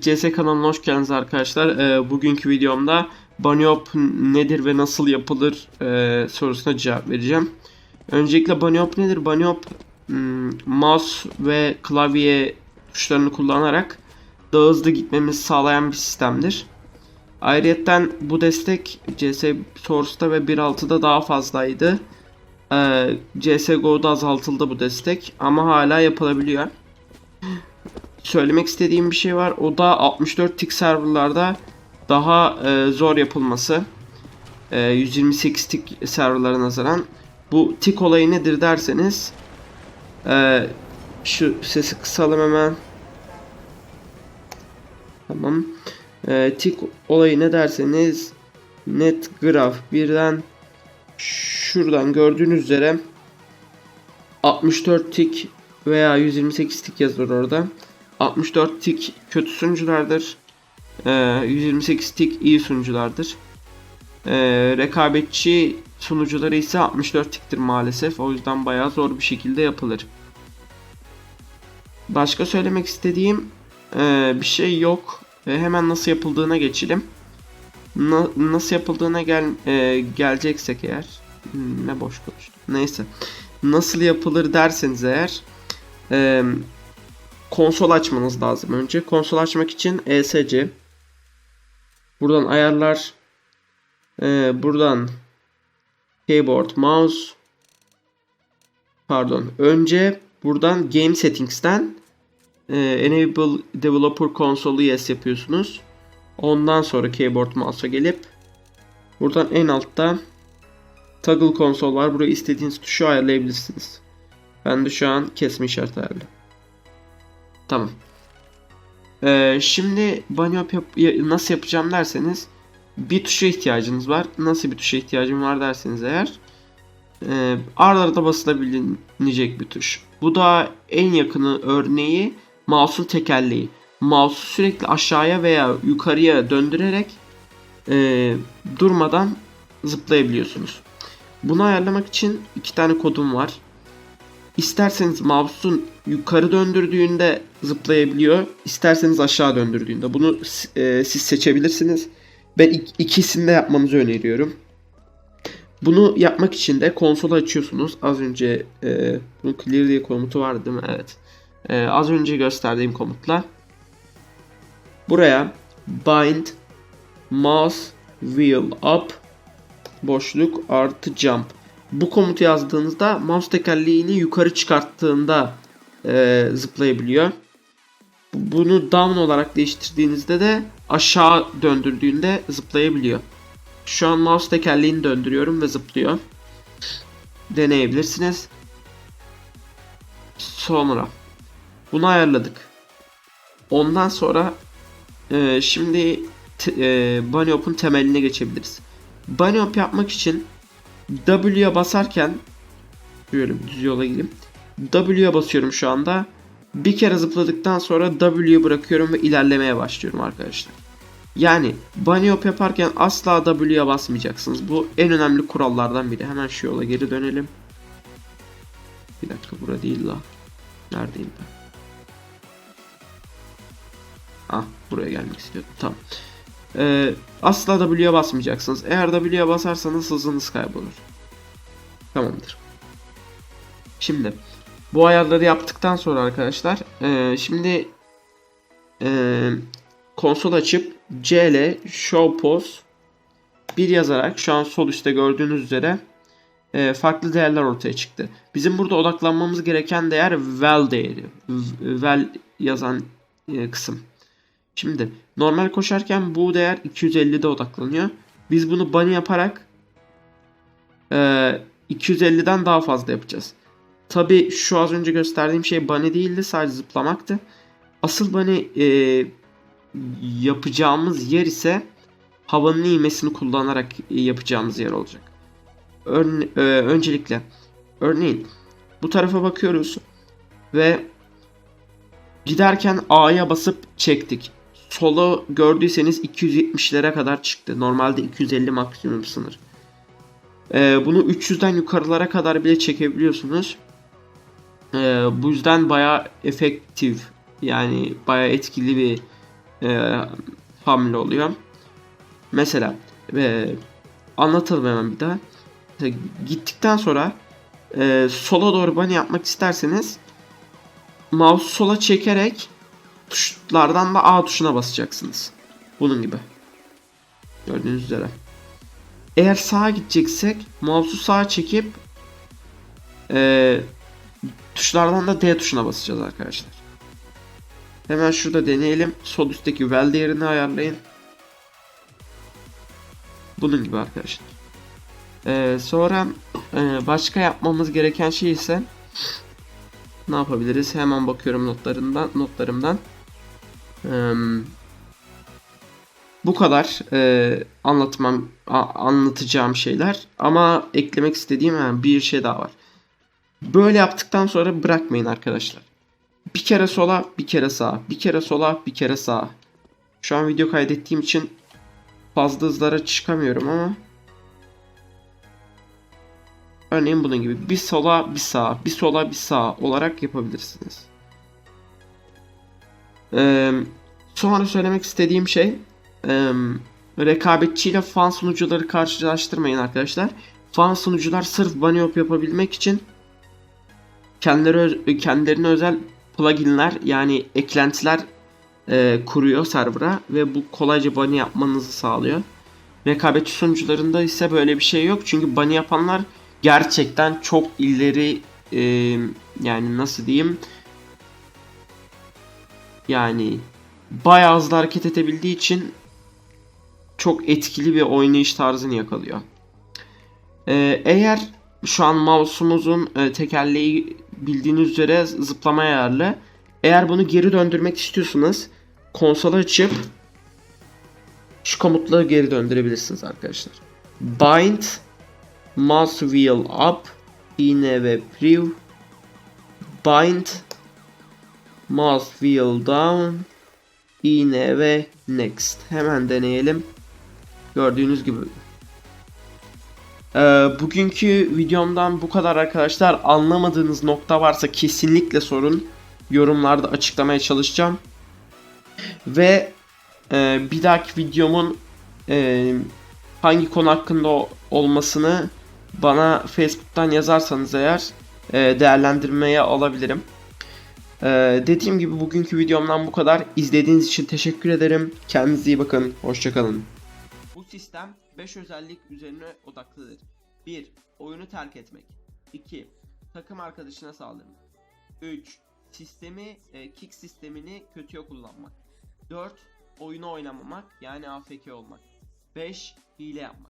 CS kanalına hoş geldiniz arkadaşlar. Ee, bugünkü videomda Bunnyhop nedir ve nasıl yapılır e, sorusuna cevap vereceğim. Öncelikle Bunnyhop nedir? Bunnyhop hmm, mouse ve klavye tuşlarını kullanarak daha hızlı gitmemizi sağlayan bir sistemdir. Ayrıca bu destek CS Source'da ve 1.6'da daha fazlaydı. Ee, CSGO'da azaltıldı bu destek ama hala yapılabiliyor söylemek istediğim bir şey var. O da 64 tick serverlarda daha e, zor yapılması. E, 128 tick serverlara nazaran. Bu tick olayı nedir derseniz e, şu sesi kısalım hemen. Tamam. E, tick olayı ne derseniz net graph birden şuradan gördüğünüz üzere 64 tick veya 128 tick yazılır orada. 64 tik kötü sunuculardır. Ee, 128 tik iyi sunuculardır. Ee, rekabetçi sunucuları ise 64 tiktir maalesef. O yüzden bayağı zor bir şekilde yapılır. Başka söylemek istediğim e, bir şey yok. E, hemen nasıl yapıldığına geçelim. Na, nasıl yapıldığına gel e, geleceksek eğer hmm, ne boş konuştum. Neyse. Nasıl yapılır derseniz eğer e, konsol açmanız lazım önce. Konsol açmak için ESC. Buradan ayarlar. Ee, buradan keyboard, mouse. Pardon. Önce buradan game settings'ten e, enable developer console yes yapıyorsunuz. Ondan sonra keyboard mouse'a gelip buradan en altta toggle konsol var. Buraya istediğiniz tuşu ayarlayabilirsiniz. Ben de şu an kesme işareti ayarlı. Tamam. Ee, şimdi Bunnyhop yap nasıl yapacağım derseniz bir tuşa ihtiyacınız var. Nasıl bir tuşa ihtiyacım var derseniz eğer e, arda basılabilecek bir tuş. Bu da en yakını örneği mouse'un tekerleği. Mouse'u sürekli aşağıya veya yukarıya döndürerek e, durmadan zıplayabiliyorsunuz. Bunu ayarlamak için iki tane kodum var. İsterseniz mouse'un yukarı döndürdüğünde zıplayabiliyor. İsterseniz aşağı döndürdüğünde. Bunu e, siz seçebilirsiniz. Ben ikisini de yapmanızı öneriyorum. Bunu yapmak için de konsolu açıyorsunuz. Az önce e, bunun clear diye komutu vardı değil mi? Evet. E, az önce gösterdiğim komutla. Buraya bind mouse wheel up boşluk artı jump bu komutu yazdığınızda mouse tekerleğini yukarı çıkarttığında e, zıplayabiliyor. Bunu down olarak değiştirdiğinizde de aşağı döndürdüğünde zıplayabiliyor. Şu an mouse tekerleğini döndürüyorum ve zıplıyor. Deneyebilirsiniz. Sonra bunu ayarladık. Ondan sonra e, şimdi e, Bunny Hop'un temeline geçebiliriz. Bunny Hop yapmak için W'ye basarken şöyle düz yola gireyim. W'ye basıyorum şu anda. Bir kere zıpladıktan sonra W'yu bırakıyorum ve ilerlemeye başlıyorum arkadaşlar. Yani bunny hop yaparken asla W'ye basmayacaksınız. Bu en önemli kurallardan biri. Hemen şu yola geri dönelim. Bir dakika bura değil la. Neredeyim ben? Ah buraya gelmek istiyordum. Tamam. Ee, asla W'ye basmayacaksınız. Eğer W'ye basarsanız hızınız kaybolur. Tamamdır. Şimdi bu ayarları yaptıktan sonra arkadaşlar e, şimdi e, konsol açıp C ile show pose 1 yazarak şu an sol üstte gördüğünüz üzere e, farklı değerler ortaya çıktı. Bizim burada odaklanmamız gereken değer val değeri. Val yazan e, kısım. Şimdi normal koşarken bu değer 250'de odaklanıyor. Biz bunu bunny yaparak e, 250'den daha fazla yapacağız. Tabi şu az önce gösterdiğim şey bunny değildi sadece zıplamaktı. Asıl bunny e, yapacağımız yer ise havanın iğmesini kullanarak yapacağımız yer olacak. Örne e, öncelikle örneğin bu tarafa bakıyoruz ve giderken A'ya basıp çektik. Solo gördüyseniz 270'lere kadar çıktı. Normalde 250 maksimum sınır. Ee, bunu 300'den yukarılara kadar bile çekebiliyorsunuz. Ee, bu yüzden baya efektif yani baya etkili bir e, hamle oluyor. Mesela e, anlatalım hemen bir daha. Mesela gittikten sonra e, sola doğru bunny yapmak isterseniz mouse sola çekerek tuşlardan da A tuşuna basacaksınız. Bunun gibi. Gördüğünüz üzere. Eğer sağa gideceksek mouse'u sağa çekip e, tuşlardan da D tuşuna basacağız arkadaşlar. Hemen şurada deneyelim. Sol üstteki well değerini ayarlayın. Bunun gibi arkadaşlar. Ee, sonra e, başka yapmamız gereken şey ise ne yapabiliriz? Hemen bakıyorum notlarından notlarımdan. Bu kadar e, anlatmam a- anlatacağım şeyler ama eklemek istediğim bir şey daha var. Böyle yaptıktan sonra bırakmayın arkadaşlar. Bir kere sola, bir kere sağa, bir kere sola, bir kere sağa. Şu an video kaydettiğim için fazla hızlara çıkamıyorum ama Örneğin bunun gibi bir sola bir sağa, bir sola bir sağa olarak yapabilirsiniz. Sonra söylemek istediğim şey e, rekabetçiyle fan sunucuları karşılaştırmayın arkadaşlar. Fan sunucular sırf bunny yapabilmek için kendileri kendilerine özel pluginler yani eklentiler e, kuruyor server'a ve bu kolayca bunny yapmanızı sağlıyor. Rekabetçi sunucularında ise böyle bir şey yok çünkü bunny yapanlar gerçekten çok ileri e, yani nasıl diyeyim yani bayağı hızlı hareket edebildiği için çok etkili bir oynayış tarzını yakalıyor. E, eğer şu an mouse'umuzun e, tekerleği bildiğiniz üzere zıplama ayarlı. Eğer bunu geri döndürmek istiyorsanız konsolu açıp şu komutları geri döndürebilirsiniz arkadaşlar. Bind mouse wheel up iğne ve preview bind mouse wheel down iğne ve next. Hemen deneyelim. Gördüğünüz gibi. Ee, bugünkü videomdan bu kadar arkadaşlar. Anlamadığınız nokta varsa kesinlikle sorun. Yorumlarda açıklamaya çalışacağım. Ve e, bir dahaki videomun e, hangi konu hakkında olmasını bana Facebook'tan yazarsanız eğer e, değerlendirmeye alabilirim. E, dediğim gibi bugünkü videomdan bu kadar. İzlediğiniz için teşekkür ederim. Kendinize iyi bakın. Hoşçakalın. Bu sistem 5 özellik üzerine odaklıdır. 1. Oyunu terk etmek. 2. Takım arkadaşına saldırmak. 3. Sistemi, e, kick sistemini kötüye kullanmak. 4. Oyunu oynamamak yani AFK olmak. 5. Hile yapmak.